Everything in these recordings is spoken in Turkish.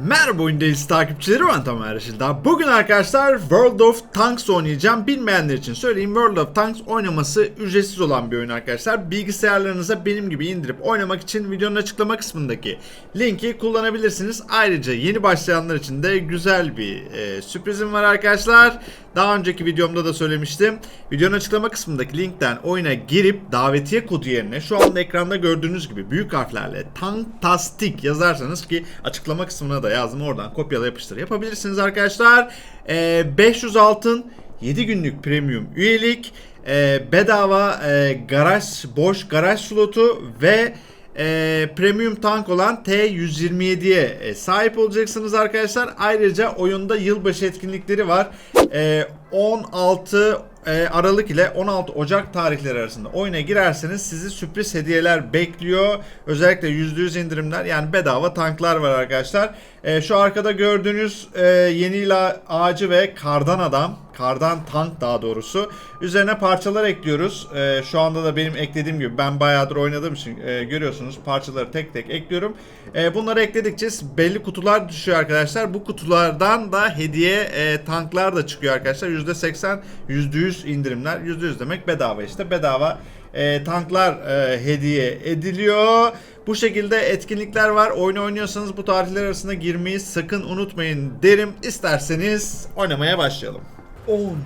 Merhaba oyundayız takipçileri ben Tamer Yeşildağ. Bugün arkadaşlar World of Tanks oynayacağım. Bilmeyenler için söyleyeyim World of Tanks oynaması ücretsiz olan bir oyun arkadaşlar. Bilgisayarlarınıza benim gibi indirip oynamak için videonun açıklama kısmındaki linki kullanabilirsiniz. Ayrıca yeni başlayanlar için de güzel bir e, sürprizim var arkadaşlar. Daha önceki videomda da söylemiştim. Videonun açıklama kısmındaki linkten oyuna girip davetiye kodu yerine şu anda ekranda gördüğünüz gibi büyük harflerle Tanktastik yazarsanız ki açıklama kısmına da yazdım oradan kopyala yapıştır yapabilirsiniz arkadaşlar. Ee, 500 altın 7 günlük premium üyelik e, bedava e, garaj boş garaj slotu ve e, premium tank olan T127'ye e, sahip olacaksınız arkadaşlar. Ayrıca oyunda yılbaşı etkinlikleri var. E, 16 e, Aralık ile 16 Ocak tarihleri arasında oyuna girerseniz sizi sürpriz hediyeler bekliyor. Özellikle %100 indirimler yani bedava tanklar var arkadaşlar. E, şu arkada gördüğünüz e, yeni ağacı ve kardan adam, kardan tank daha doğrusu. Üzerine parçalar ekliyoruz. E, şu anda da benim eklediğim gibi ben bayağıdır oynadığım için e, görüyorsunuz parçaları tek tek ekliyorum. E, bunları ekledikçe belli kutular düşüyor arkadaşlar. Bu kutulardan da hediye e, tanklar da çıkıyor arkadaşlar. %80, %100 indirimler. %100 demek bedava işte. Bedava e, tanklar e, hediye ediliyor. Bu şekilde etkinlikler var. Oyun oynuyorsanız bu tarihler arasında girmeyi sakın unutmayın derim. İsterseniz oynamaya başlayalım. 10,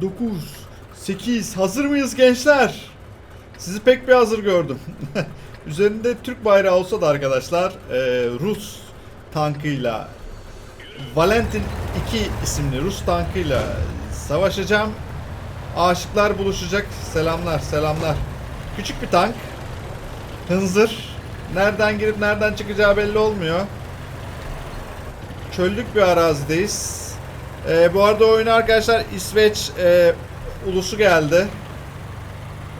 9, 8 hazır mıyız gençler? Sizi pek bir hazır gördüm. Üzerinde Türk bayrağı olsa da arkadaşlar e, Rus tankıyla Valentin 2 isimli Rus tankıyla savaşacağım. Aşıklar buluşacak. Selamlar, selamlar. Küçük bir tank. Hınzır. Nereden girip nereden çıkacağı belli olmuyor. Çöllük bir arazideyiz. Ee, bu arada oyuna arkadaşlar İsveç e, ulusu geldi.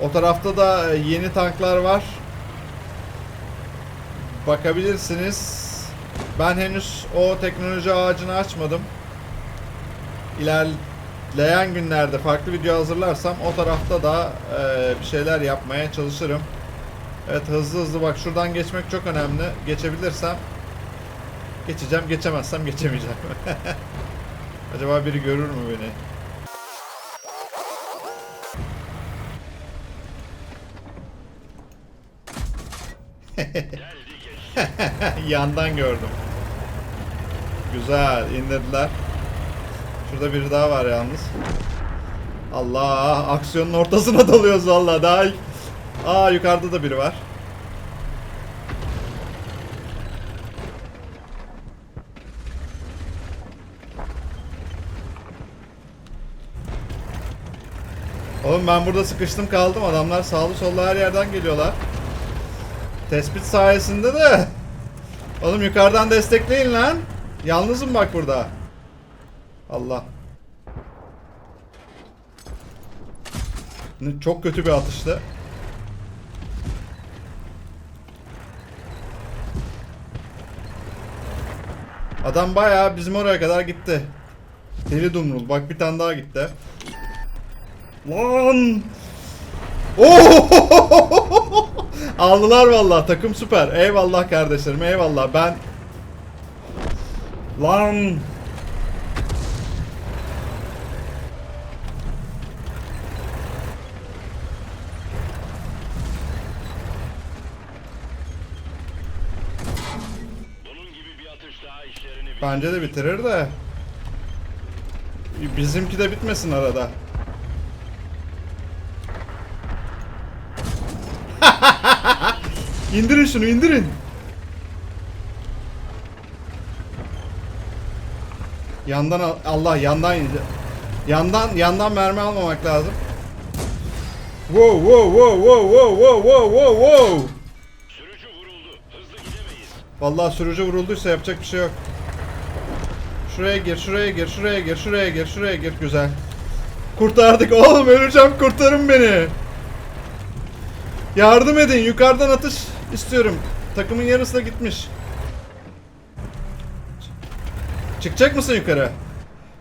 O tarafta da e, yeni tanklar var. Bakabilirsiniz. Ben henüz o teknoloji ağacını açmadım. İlerleyen günlerde farklı video hazırlarsam o tarafta da e, bir şeyler yapmaya çalışırım. Evet hızlı hızlı bak şuradan geçmek çok önemli. Geçebilirsem geçeceğim. Geçemezsem geçemeyeceğim. Acaba biri görür mü beni? Yandan gördüm. Güzel indirdiler. Şurada biri daha var yalnız. Allah aksiyonun ortasına dalıyoruz vallahi daha Aa yukarıda da biri var. Ben burada sıkıştım kaldım. Adamlar sağlı sollu her yerden geliyorlar. Tespit sayesinde de. Oğlum yukarıdan destekleyin lan. Yalnızım bak burada. Allah. Çok kötü bir atıştı. Adam bayağı bizim oraya kadar gitti. Deli dumrul. Bak bir tane daha gitti. Lan! Oo! Aldılar vallahi takım süper. Eyvallah kardeşlerim eyvallah. Ben Lan! Bence de bitirir de. Bizimki de bitmesin arada. İndirin şunu indirin. Yandan al- Allah yandan. Yandan yandan mermi almamak lazım. Wow wow wow wow wow wow wow wow wow. Sürücü vuruldu. Hızlı gidemeyiz. Vallahi sürücü vurulduysa yapacak bir şey yok. Şuraya gir, şuraya gir, şuraya gir, şuraya gir, şuraya gir. Güzel. Kurtardık. Oğlum öleceğim. Kurtarın beni. Yardım edin. Yukarıdan atış istiyorum. Takımın yarısı da gitmiş. Çıkacak mısın yukarı?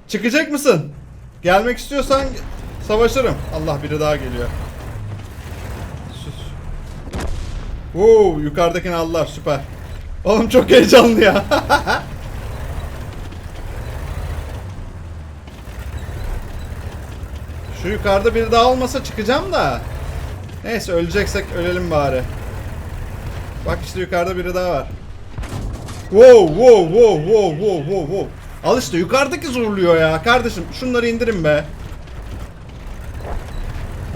Çıkacak mısın? Gelmek istiyorsan savaşırım. Allah biri daha geliyor. Sus. Wow, yukarıdakini aldılar süper. Oğlum çok heyecanlı ya. Şu yukarıda biri daha olmasa çıkacağım da. Neyse öleceksek ölelim bari. Bak işte yukarıda biri daha var. Wow wow wow wow wow wow wow. Al işte yukarıdaki zorluyor ya kardeşim. Şunları indirin be.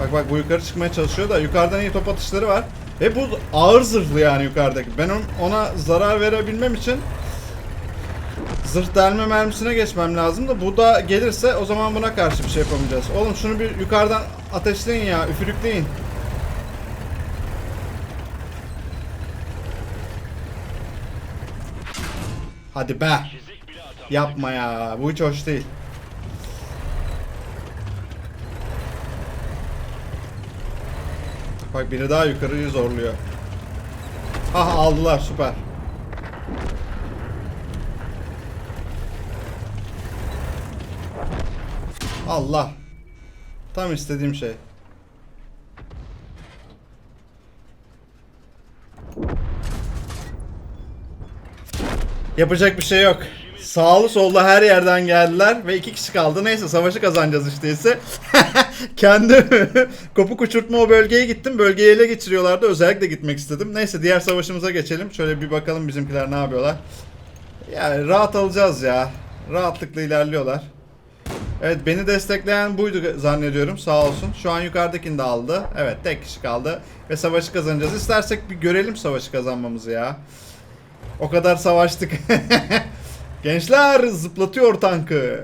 Bak bak bu yukarı çıkmaya çalışıyor da yukarıdan iyi top atışları var. Ve bu ağır zırhlı yani yukarıdaki. Ben on- ona zarar verebilmem için zırh delme mermisine geçmem lazım da bu da gelirse o zaman buna karşı bir şey yapamayacağız. Oğlum şunu bir yukarıdan ateşleyin ya, üfürükleyin. Hadi be. Yapma ya. Bu hiç hoş değil. Bak biri daha yukarıyı zorluyor. Ah aldılar süper. Allah. Tam istediğim şey. Yapacak bir şey yok. Sağlı sollu her yerden geldiler ve iki kişi kaldı. Neyse savaşı kazanacağız işte ise. Kendi kopuk uçurtma o bölgeye gittim. Bölgeyi ele geçiriyorlardı. Özellikle gitmek istedim. Neyse diğer savaşımıza geçelim. Şöyle bir bakalım bizimkiler ne yapıyorlar. Yani rahat alacağız ya. Rahatlıkla ilerliyorlar. Evet beni destekleyen buydu zannediyorum sağ olsun. Şu an yukarıdakini de aldı. Evet tek kişi kaldı. Ve savaşı kazanacağız. İstersek bir görelim savaşı kazanmamızı ya. O kadar savaştık. Gençler zıplatıyor tankı.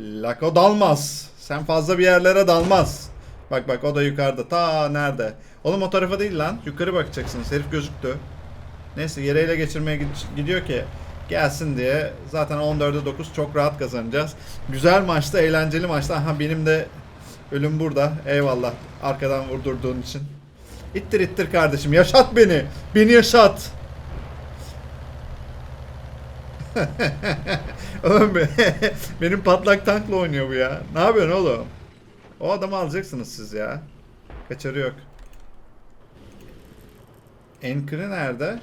Lako dalmaz. Sen fazla bir yerlere dalmaz. Bak bak o da yukarıda. Ta nerede? Oğlum o tarafa değil lan. Yukarı bakacaksınız. Herif gözüktü. Neyse yere ele geçirmeye gid- gidiyor ki gelsin diye. Zaten 14'e 9 çok rahat kazanacağız. Güzel maçtı, eğlenceli maçtı. Aha benim de ölüm burada. Eyvallah. Arkadan vurdurduğun için. İttir ittir kardeşim. Yaşat beni. Beni yaşat. Oğlum be- benim patlak tankla oynuyor bu ya. Ne yapıyorsun oğlum? O adamı alacaksınız siz ya. Kaçarı yok. Anchor'ı nerede?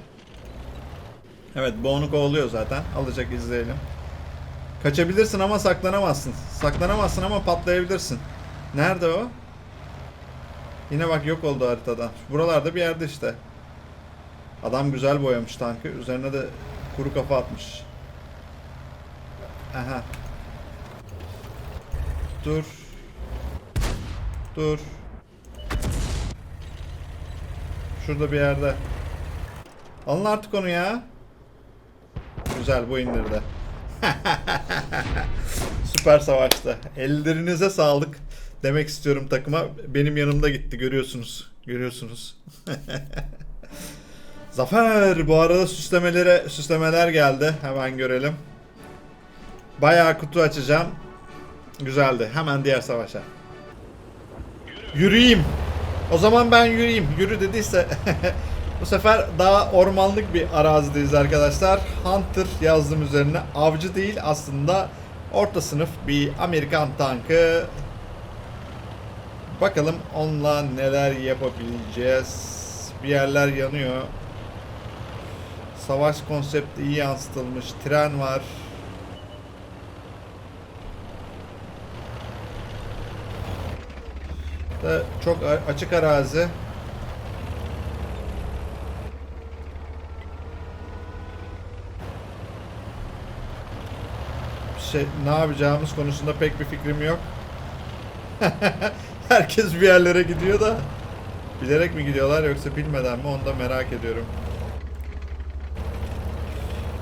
Evet bu onu kovalıyor zaten. Alacak izleyelim. Kaçabilirsin ama saklanamazsın. Saklanamazsın ama patlayabilirsin. Nerede o? Yine bak yok oldu haritadan. Buralarda bir yerde işte. Adam güzel boyamış tankı. Üzerine de kuru kafa atmış. Aha. Dur. Dur. Şurada bir yerde. Alın artık onu ya. Güzel bu indirdi. Süper savaştı. Ellerinize sağlık demek istiyorum takıma. Benim yanımda gitti görüyorsunuz. Görüyorsunuz. Zafer bu arada süslemelere süslemeler geldi. Hemen görelim. Bayağı kutu açacağım. Güzeldi. Hemen diğer savaşa. Yürüyeyim. O zaman ben yürüyeyim. Yürü dediyse bu sefer daha ormanlık bir arazideyiz arkadaşlar. Hunter yazdım üzerine. Avcı değil aslında orta sınıf bir Amerikan tankı. Bakalım onunla neler yapabileceğiz. Bir yerler yanıyor. Savaş konsepti iyi yansıtılmış. Tren var. Da çok a- açık arazi. Şey, ne yapacağımız konusunda pek bir fikrim yok. Herkes bir yerlere gidiyor da bilerek mi gidiyorlar yoksa bilmeden mi onu da merak ediyorum.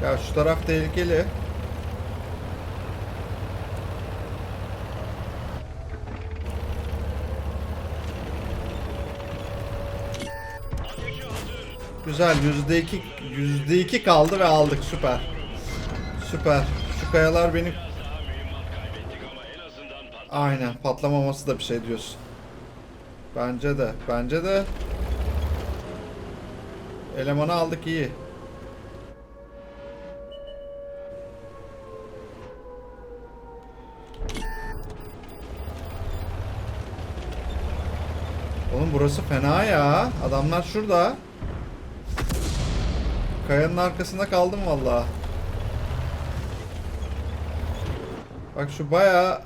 Ya şu taraf tehlikeli. Güzel yüzde iki yüzde iki kaldı ve aldık süper. Süper. Şu kayalar beni aynen patlamaması da bir şey diyorsun. Bence de. Bence de elemanı aldık iyi. Oğlum burası fena ya. Adamlar şurada. Kayanın arkasında kaldım valla. Bak şu bayağı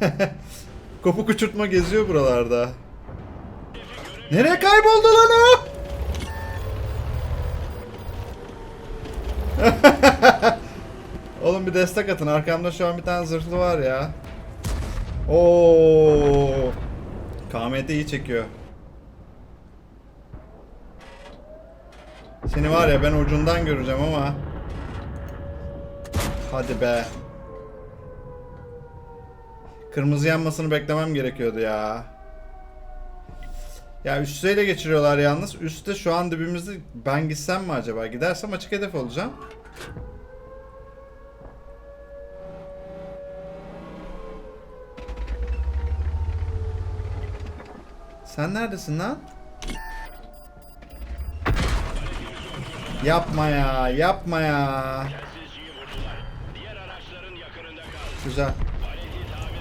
Kopuk uçurtma geziyor buralarda. Nereye kayboldu lan o? Oğlum bir destek atın. Arkamda şu an bir tane zırhlı var ya. Oo. KMT iyi çekiyor. Seni var ya ben ucundan göreceğim ama. Hadi be. Kırmızı yanmasını beklemem gerekiyordu ya. Ya üstü ele geçiriyorlar yalnız. Üstte şu an dibimizde ben gitsem mi acaba? Gidersem açık hedef olacağım. Sen neredesin lan? Yapma ya, yapma ya. Güzel.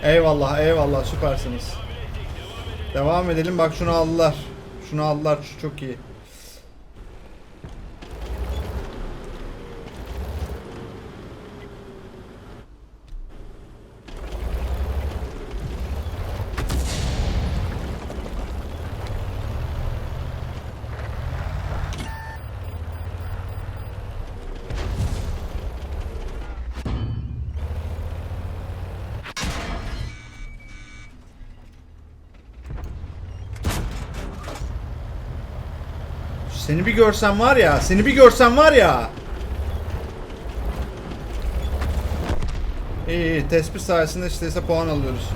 Eyvallah, eyvallah, süpersiniz. Devam edelim. Bak şunu aldılar. Şunu aldılar. Çok iyi. Seni bir görsem var ya, seni bir görsem var ya. İyi iyi, tespit sayesinde işte puan alıyoruz.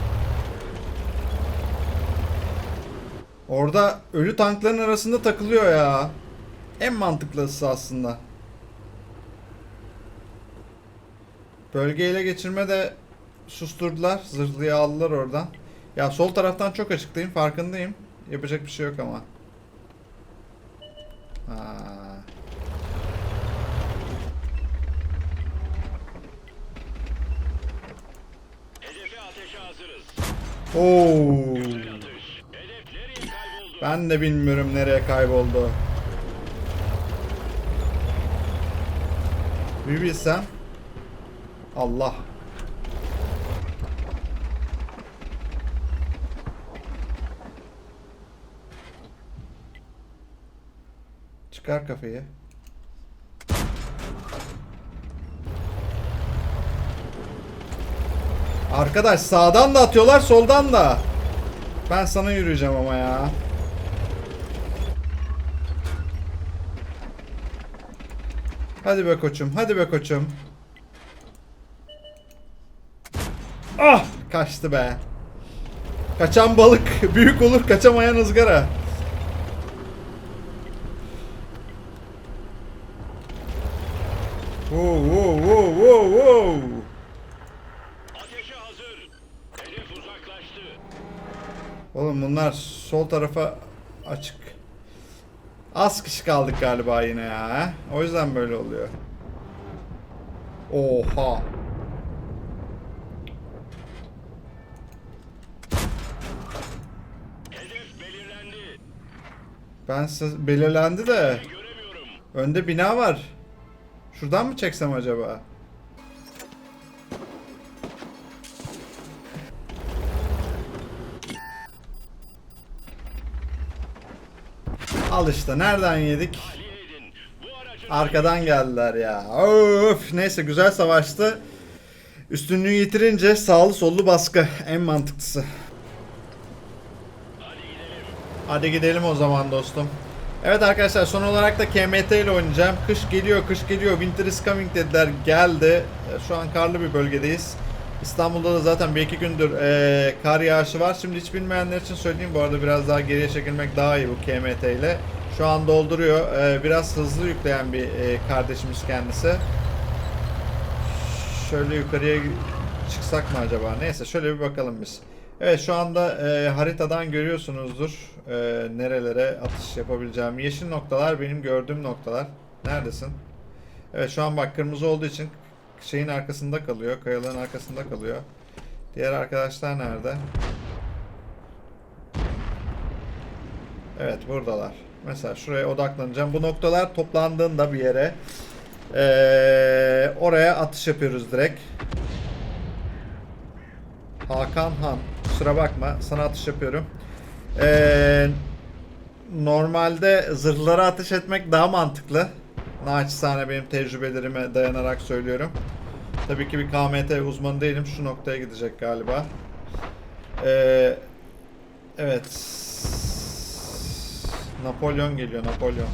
Orada ölü tankların arasında takılıyor ya. En mantıklısı aslında. Bölge ele geçirme de susturdular. Zırhlıyı aldılar oradan. Ya sol taraftan çok açıktayım farkındayım. Yapacak bir şey yok ama. Ha. Hedefe ateşe hazırız. Oo. Ben de bilmiyorum nereye kayboldu. Bir bilsem. Allah. Çıkar kafayı. Arkadaş sağdan da atıyorlar soldan da. Ben sana yürüyeceğim ama ya. Hadi be koçum, hadi be koçum. Ah! Kaçtı be. Kaçan balık büyük olur, kaçamayan ızgara. Wow, wow, wow, wow, wow. Ateşe hazır. Hedef uzaklaştı. Oğlum bunlar sol tarafa açık. Az kişi kaldık galiba yine ya. O yüzden böyle oluyor. Oha. Hedef belirlendi. Ben size belirlendi de önde bina var. Şuradan mı çeksem acaba? Al işte nereden yedik? Arkadan geldiler ya. Öf neyse güzel savaştı. Üstünlüğü yitirince sağlı sollu baskı en mantıklısı. Hadi gidelim. O zaman dostum. Evet arkadaşlar son olarak da KMT ile oynayacağım. Kış geliyor, kış geliyor. Winter is coming dediler. Geldi. Şu an karlı bir bölgedeyiz. İstanbul'da da zaten bir iki gündür e, kar yağışı var. Şimdi hiç bilmeyenler için söyleyeyim. Bu arada biraz daha geriye çekilmek daha iyi bu KMT ile. Şu an dolduruyor. E, biraz hızlı yükleyen bir e, kardeşimiz kendisi. Şöyle yukarıya çıksak mı acaba? Neyse şöyle bir bakalım biz. Evet şu anda e, haritadan görüyorsunuzdur e, nerelere atış yapabileceğim. Yeşil noktalar benim gördüğüm noktalar. Neredesin? Evet şu an bak kırmızı olduğu için şeyin arkasında kalıyor. Kayalığın arkasında kalıyor. Diğer arkadaşlar nerede? Evet buradalar. Mesela şuraya odaklanacağım. Bu noktalar toplandığında bir yere e, oraya atış yapıyoruz direkt. Hakan Han. kusura bakma. Sana atış yapıyorum. Ee, normalde zırhlara ateş etmek daha mantıklı. Naçizane benim tecrübelerime dayanarak söylüyorum. Tabii ki bir KMT uzmanı değilim. Şu noktaya gidecek galiba. Ee, evet. Napolyon geliyor. Napolyon.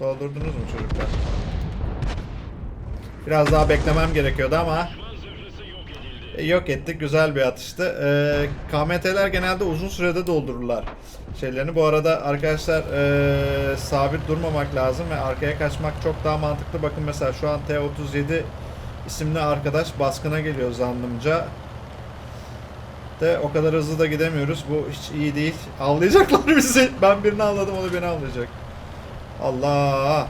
Doldurdunuz mu çocuklar? Biraz daha beklemem gerekiyordu ama e, yok ettik. Güzel bir atıştı. Ee, KMT'ler genelde uzun sürede doldururlar şeylerini. Bu arada arkadaşlar ee, sabit durmamak lazım ve arkaya kaçmak çok daha mantıklı. Bakın mesela şu an T-37 isimli arkadaş baskına geliyor zannımca. De o kadar hızlı da gidemiyoruz. Bu hiç iyi değil. Avlayacaklar bizi. Ben birini avladım, o da beni avlayacak. Allah!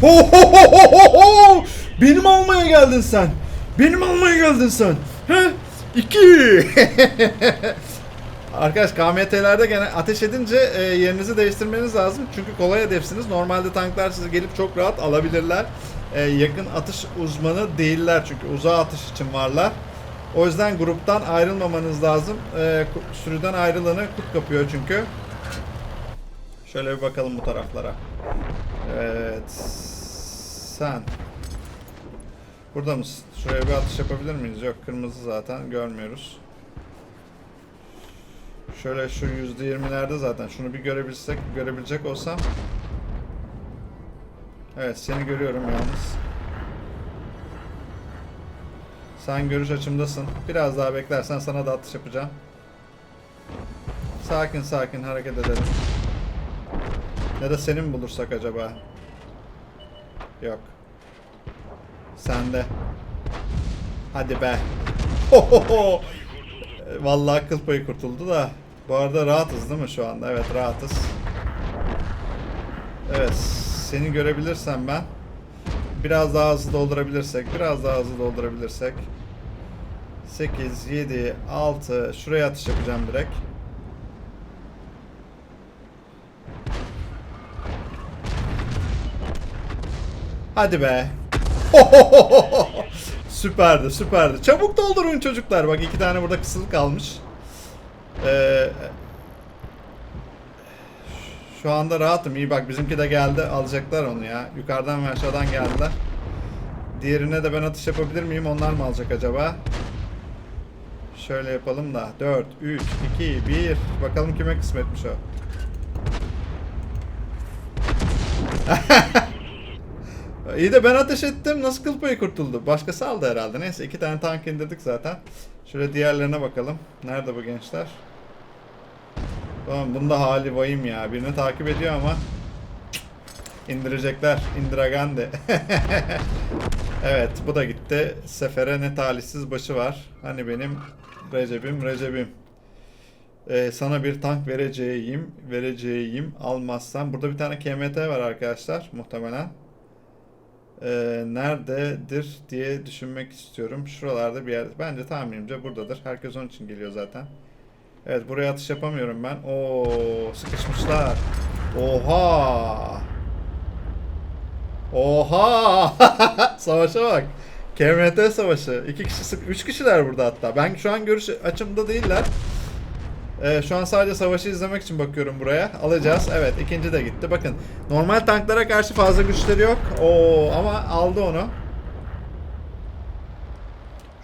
Ho ho ho ho ho ho! Benim almaya geldin sen. Benim almaya geldin sen. He? İki. Arkadaş KMT'lerde gene ateş edince e, yerinizi değiştirmeniz lazım. Çünkü kolay hedefsiniz. Normalde tanklar sizi gelip çok rahat alabilirler. E, yakın atış uzmanı değiller çünkü uzağa atış için varlar. O yüzden gruptan ayrılmamanız lazım. E, sürüden ayrılanı kurt kapıyor çünkü. Şöyle bir bakalım bu taraflara. Evet. Sen. Burada mısın? Şuraya bir atış yapabilir miyiz? Yok kırmızı zaten görmüyoruz. Şöyle şu yüzde yirmilerde zaten şunu bir görebilsek, görebilecek olsam. Evet seni görüyorum yalnız. Sen görüş açımdasın. Biraz daha beklersen sana da atış yapacağım. Sakin sakin hareket edelim. Ya da seni mi bulursak acaba? Yok. Sende. Hadi be. Hohoho. E, Vallahi kıl payı kurtuldu da. Bu arada rahatız değil mi şu anda? Evet rahatız. Evet. Seni görebilirsem ben. Biraz daha hızlı doldurabilirsek. Biraz daha hızlı doldurabilirsek. 8, 7, 6. Şuraya atış yapacağım direkt. Hadi be. süperdi, süperdi. Çabuk doldurun çocuklar. Bak iki tane burada kısılı kalmış. Ee, şu anda rahatım. İyi bak bizimki de geldi. Alacaklar onu ya. Yukarıdan ve aşağıdan geldiler. Diğerine de ben atış yapabilir miyim? Onlar mı alacak acaba? Şöyle yapalım da. 4, 3, 2, 1. Bakalım kime kısmetmiş o. İyi de ben ateş ettim. Nasıl kıl kurtuldu? Başkası aldı herhalde. Neyse iki tane tank indirdik zaten. Şöyle diğerlerine bakalım. Nerede bu gençler? Tamam bunda hali vahim ya. Birini takip ediyor ama indirecekler. Indiragande. evet bu da gitti. Sefere ne talihsiz başı var. Hani benim Recep'im Recep'im. Ee, sana bir tank vereceğim. Vereceğim. Almazsan. Burada bir tane KMT var arkadaşlar. Muhtemelen. Ee, nerededir diye düşünmek istiyorum. Şuralarda bir yerde. Bence tahminimce buradadır. Herkes onun için geliyor zaten. Evet buraya atış yapamıyorum ben. Oo sıkışmışlar. Oha. Oha. Savaşa bak. KMT savaşı. İki kişi sık, üç kişiler burada hatta. Ben şu an görüş açımda değiller. Ee, şu an sadece savaşı izlemek için bakıyorum buraya. Alacağız. Evet ikinci de gitti. Bakın normal tanklara karşı fazla güçleri yok. Oo ama aldı onu.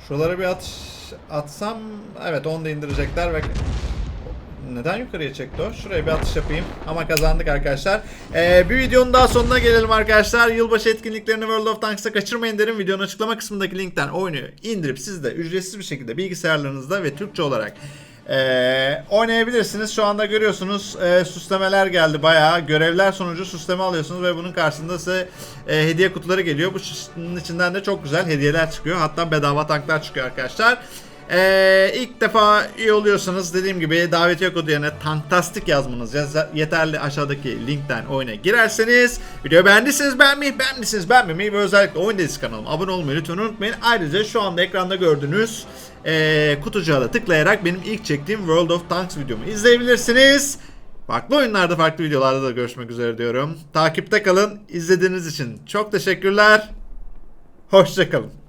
Şuralara bir atış atsam evet onu da indirecekler ve neden yukarıya çekti o? Şuraya bir atış yapayım. Ama kazandık arkadaşlar. Ee, bir videonun daha sonuna gelelim arkadaşlar. Yılbaşı etkinliklerini World of Tanks'ta kaçırmayın derim. Videonun açıklama kısmındaki linkten oyunu indirip siz de ücretsiz bir şekilde bilgisayarlarınızda ve Türkçe olarak ee, oynayabilirsiniz. Şu anda görüyorsunuz e, süslemeler geldi bayağı. Görevler sonucu süsleme alıyorsunuz ve bunun karşısında size e, hediye kutuları geliyor. Bu bunun içinden de çok güzel hediyeler çıkıyor. Hatta bedava tanklar çıkıyor arkadaşlar. Ee, ilk defa üye oluyorsanız dediğim gibi davetiye kodu yerine Tanktastik yazmanız yaz- yeterli aşağıdaki linkten oyuna girerseniz videoyu beğendiyseniz beğenmeyi, beğendiyseniz beğenmemeyi ve özellikle Oyun Delisi kanalıma abone olmayı lütfen unutmayın. Ayrıca şu anda ekranda gördüğünüz ee, kutucuğa da tıklayarak benim ilk çektiğim World of Tanks videomu izleyebilirsiniz. Farklı oyunlarda farklı videolarda da görüşmek üzere diyorum. Takipte kalın. İzlediğiniz için çok teşekkürler. Hoşçakalın.